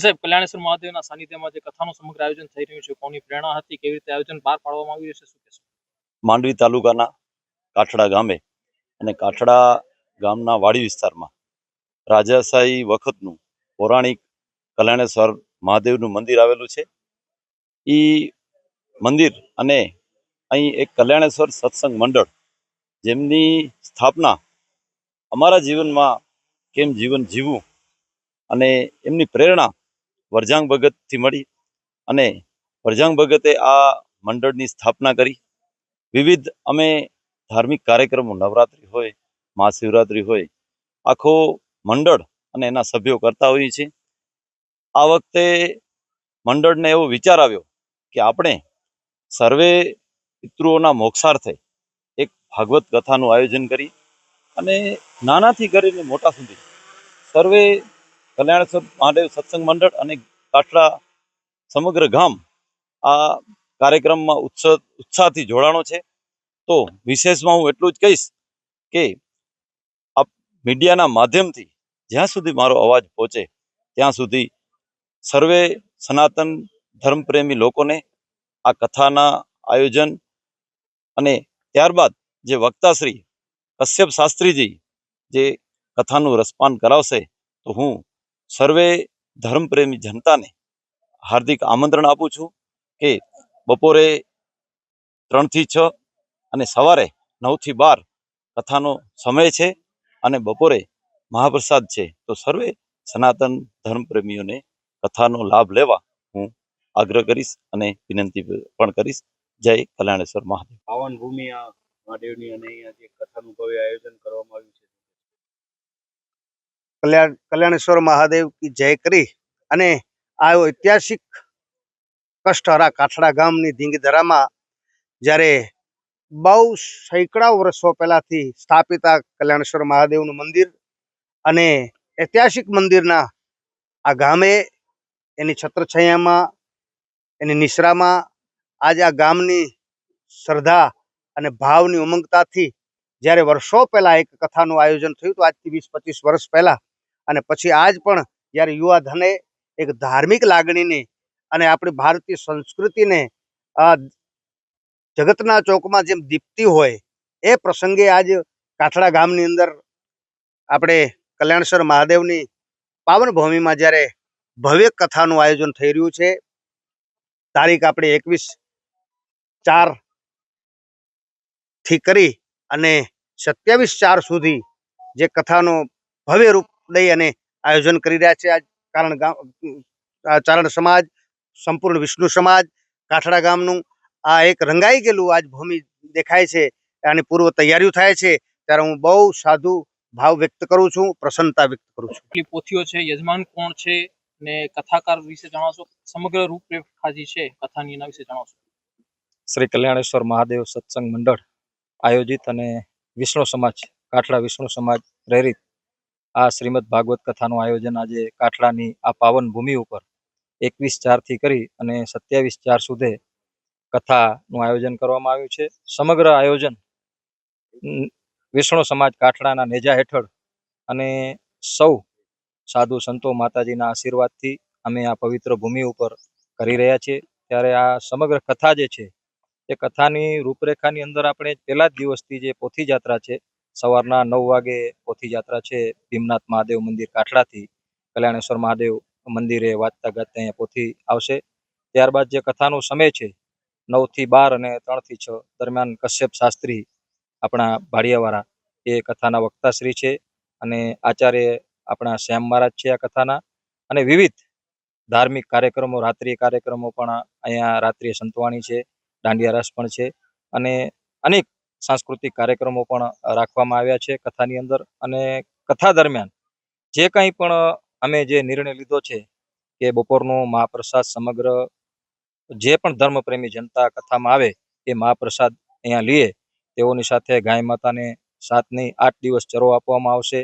સાહેબ, કલ્યાણેશ્વર મહાદેવના સાનિધ્યમાં જે કથાનું સમગ્ર આયોજન થઈ રહ્યું છે, કોની પ્રેરણા હતી, કેવી રીતે આયોજન બહાર પાડવામાં આવ્યું છે, શું કહેશો? માંડવી તાલુકાના કાઠડા ગામે અને કાઠડા ગામના વાડી વિસ્તારમાં રાજાશાહી વખતનું પૌરાણિક કલ્યાણેશ્વર મહાદેવનું મંદિર આવેલું છે. એ મંદિર અને અહીં એક કલ્યાણેશ્વર સત્સંગ મંડળ જેમની સ્થાપના અમારા જીવનમાં કેમ જીવન જીવવું અને એમની પ્રેરણા વરજાંગ ભગતથી મળી અને વરજાંગ ભગતે આ મંડળની સ્થાપના કરી. વિવિધ અમે ધાર્મિક કાર્યક્રમો, નવરાત્રિ હોય, મહાશિવરાત્રિ હોય, આખો મંડળ અને એના સભ્યો કરતા હોઈએ છીએ. આ વખતે મંડળને એવો વિચાર આવ્યો કે આપણે સર્વે પિતૃઓના મોક્ષાર્થે એક ભાગવત કથાનું આયોજન કરી અને નાનાથી કરીને મોટા સુધી સર્વે કલ્યાણેશ્વર મહાદેવ સત્સંગ મંડળ અને કાઠડા સમગ્ર ગામ આ કાર્યક્રમમાં ઉત્સાહ ઉત્સાહથી જોડાણો છે. તો વિશેષમાં હું એટલું જ કહીશ કે આ મીડિયાના માધ્યમથી જ્યાં સુધી મારો અવાજ પહોંચે, ત્યાં સુધી સર્વે સનાતન ધર્મપ્રેમી લોકોને આ કથાના આયોજન અને ત્યારબાદ જે વક્તાશ્રી કશ્યપ શાસ્ત્રીજી જે કથાનું રસપાન કરાવશે, તો હું સર્વે ધર્મપ્રેમી જનતાને હાર્દિક આમંત્રણ આપું છું કે બપોરે ત્રણથી છ અને સવારે નવથી બાર કથાનો સમય છે અને બપોરે મહાપ્રસાદ છે. તો સર્વે સનાતન ધર્મપ્રેમીઓને કથાનો લાભ લેવા હું આગ્રહ કરીશ અને વિનંતી પણ કરીશ. જય કલ્યાણેશ્વર મહાદેવ. પાવન ભૂમિ મહાદેવની અને અહીંયા જે કથાનું ભવ્ય આયોજન કરવામાં આવ્યું છે. કલ્યાણ, કલ્યાણેશ્વર મહાદેવ કી જય કરી અને આ ઐતિહાસિક કષ્ટહરા કાઠડા ગામની ધીંગધરામાં જ્યારે બહુ સેંકડા વર્ષો પહેલાથી સ્થાપિત આ કલ્યાણેશ્વર મહાદેવનું મંદિર અને ઐતિહાસિક મંદિરના આ ગામે એની છત્રછાયામાં, એની નિશ્રામાં આજે આ ગામની શ્રદ્ધા અને ભાવની ઉમંગતાથી જ્યારે વર્ષો પહેલાં એક કથાનું આયોજન થયું હતું, આજથી વીસ પચીસ વર્ષ પહેલા અને પછી આજ પણ જ્યારે યુવા ધને એક ધાર્મિક લાગણીને અને આપણી ભારતીય સંસ્કૃતિને જગતના ચોકમાં જેમ દીપતી હોય, એ પ્રસંગે આજ કાઠડા ગામની અંદર આપણે કલ્યાણેશ્વર મહાદેવની પાવન ભૂમિમાં જ્યારે ભવ્ય કથાનું આયોજન થઈ રહ્યું છે, તારીખ આપણે એકવીસ ચારથી કરી અને સત્યાવીસ ચાર સુધી જે કથાનો ભવ્ય રૂપ લઈ અને આયોજન કરી રહ્યા છે. આજ કારણ ચારણ સમાજ સંપૂર્ણ વિષ્ણુ સમાજ કાઠડા ગામનું આ એક રંગાઈ ગયેલું આજ ભૂમિ દેખાય છે. આની પૂર્વ તૈયારીઓ થાય છે. ત્યારે હું બહુ સાધુ ભાવ વ્યક્ત કરું છું પ્રસન્નતા વ્યક્ત કરું છું. કેટલી પોથીઓ છે યજમાન કોણ છે ને કથાકાર વિશે જણાવશો? સમગ્ર રૂપરેખાજી છે કથાની એના વિશે જણાવશો. શ્રી કલ્યાણેશ્વર મહાદેવ સત્સંગ મંડળ આયોજિત અને વિષ્ણુ સમાજ કાઠડા વિષ્ણુ સમાજ પ્રેરિત આ શ્રીમદ ભાગવત કથાનું આયોજન આજે કાઠડાની આ પાવન ભૂમિ ઉપર એકવીસ ચારથી કરી અને સત્યાવીસ ચાર સુધી કથાનું આયોજન કરવામાં આવ્યું છે. સમગ્ર આયોજન વિષ્ણુ સમાજ કાઠડાના નેજા હેઠળ અને સૌ સાધુ સંતો માતાજીના આશીર્વાદથી અમે આ પવિત્ર ભૂમિ ઉપર કરી રહ્યા છીએ. ત્યારે આ સમગ્ર કથા જે છે, એ કથાની રૂપરેખાની અંદર આપણે પહેલા જ દિવસથી જે પોથી જાત્રા છે સવારના નવ વાગે પોથી જાત્રા છે ભીમનાથ મહાદેવ મંદિર કાઠડાથી કલ્યાણેશ્વર મહાદેવ મંદિરે વાંચતા ગાતા અહીંયા પોથી આવશે. ત્યારબાદ જે કથાનો સમય છે નવથી બાર અને ત્રણથી છ દરમિયાન કશ્યપ શાસ્ત્રી આપણા ભાડિયાવાળા એ કથાના વક્તાશ્રી છે અને આચાર્ય આપણા શ્યામ મહારાજ છે આ કથાના. અને વિવિધ ધાર્મિક કાર્યક્રમો, રાત્રિ કાર્યક્રમો પણ અહીંયા રાત્રિય સંતવાણી છે, દાંડિયા રસ પણ છે. અને અનેક સાંસ્કૃતિક કાર્યક્રમો પણ રાખવામાં આવ્યા છે કથાની અંદર. અને કથા દરમિયાન જે કંઈ પણ અમે જે નિર્ણય લીધો છે કે બપોરનો મહાપ્રસાદ સમગ્ર જે પણ ધર્મપ્રેમી જનતા કથામાં આવે એ મહાપ્રસાદ અહીંયા લઈએ તેઓની સાથે ગાય માતાને સાતની આઠ દિવસ ચરો આપવામાં આવશે,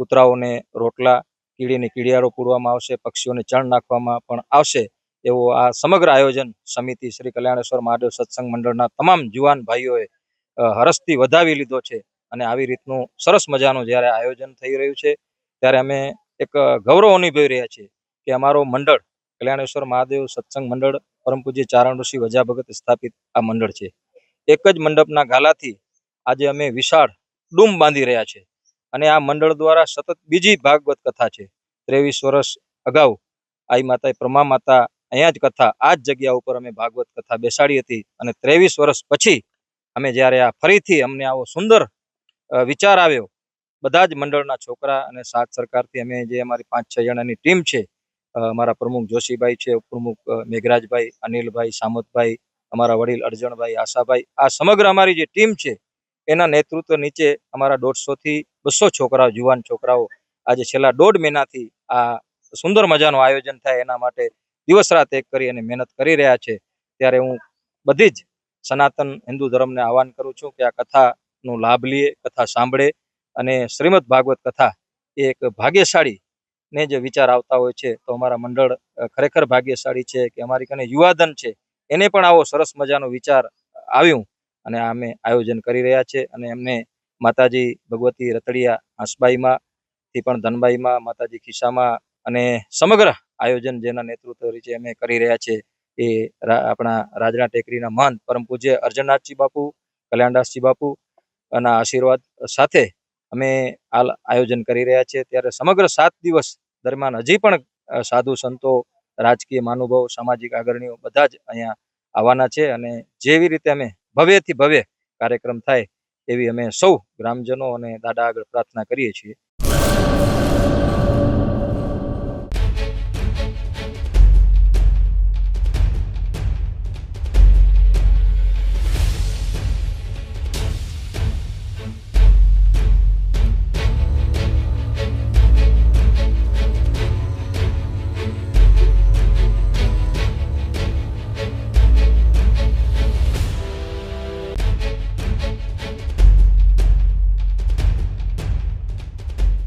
કૂતરાઓને રોટલા, કીડીને કીડિયારો પૂરવામાં આવશે, પક્ષીઓને ચણ નાખવામાં પણ આવશે એવો આ સમગ્ર આયોજન સમિતિ શ્રી કલ્યાણેશ્વર મહાદેવ સત્સંગ મંડળના તમામ જુવાન ભાઈઓએ હરસથી વધાવી લીધો છે અને આવી રીતનું સરસ મજાનું જ્યારે આયોજન થઈ રહ્યું છે, ત્યારે અમે એક ગૌરવ અનુભવી રહ્યા છીએ કે અમારો મંડળ, કલ્યાણેશ્વર મહાદેવ સત્સંગ મંડળ પરમ પૂજ્ય ચારણ ઋષિ વજા ભગત સ્થાપિત આ મંડળ છે. એક જ મંડપના ગાલાથી આજે અમે વિશાળ ડૂમ બાંધી રહ્યા છે અને આ મંડળ દ્વારા સતત બીજી ભાગવત કથા છે. ત્રેવીસ વર્ષ અગાઉ આઈ માતાએ પ્રમા માતા અહીંયા જ કથા આ જ જગ્યા ઉપર અમે ભાગવત કથા બેસાડી હતી અને ત્રેવીસ વર્ષ પછી અમે જ્યારે આ ફરીથી અમને આવો સુંદર વિચાર આવ્યો, બધા જ મંડળના છોકરા અને સાથ સરકારથી અમે જે અમારી પાંચ છ જણાની ટીમ છે અમારા પ્રમુખ જોશીભાઈ છે, ઉપપ્રમુખ મેઘરાજભાઈ, અનિલભાઈ, સામતભાઈ, અમારા વડીલ અરજણભાઈ, આશાભાઈ, આ સમગ્ર અમારી જે ટીમ છે, એના નેતૃત્વ નીચે અમારા દોઢસોથી બસો છોકરાઓ, જુવાન છોકરાઓ આજે છેલ્લા દોઢ મહિનાથી આ સુંદર મજાનું આયોજન થાય એના માટે દિવસ રાત એક કરી અને મહેનત કરી રહ્યા છે. ત્યારે હું બધી જ સનાતન હિન્દુ ધર્મને આહવાન કરું છું કે આ કથાનો લાભ લઈએ કથા સાંભળે અને શ્રીમદ ભાગવત કથા એ એક ભાગ્યશાળી ને જે વિચાર આવતા હોય છે. તો અમારા મંડળ ખરેખર ભાગ્યશાળી છે કે અમારી કને યુવાધન છે, એને પણ આવો સરસ મજાનો વિચાર આવ્યું અને અમે આયોજન કરી રહ્યા છે અને એમને માતાજી ભગવતી રતડિયા હંસબાઈમાં થી પણ ધનબાઈમાં, માતાજી ખિસ્સામાં અને સમગ્ર આયોજન જેના નેતૃત્વ રીતે અમે કરી રહ્યા છે. એ આપણા રાજના ટેકરીના મહંત પરમ પૂજ્ય અર્જનનાથજી બાપુ, કલ્યાણદાસજી બાપુ ના આશીર્વાદ સાથે અમે આ આયોજન કરી રહ્યા છીએ. ત્યારે સમગ્ર સાત દિવસ દરમિયાન હજી પણ સાધુ સંતો, રાજકીય મહાનુભાવો, સામાજિક અગ્રણીઓ બધા જ અહીંયા આવવાના છે અને જેવી રીતે અમે ભવ્યથી ભવ્ય કાર્યક્રમ થાય એવી અમે સૌ ગ્રામજનો અને દાદા આગળ પ્રાર્થના કરીએ છીએ.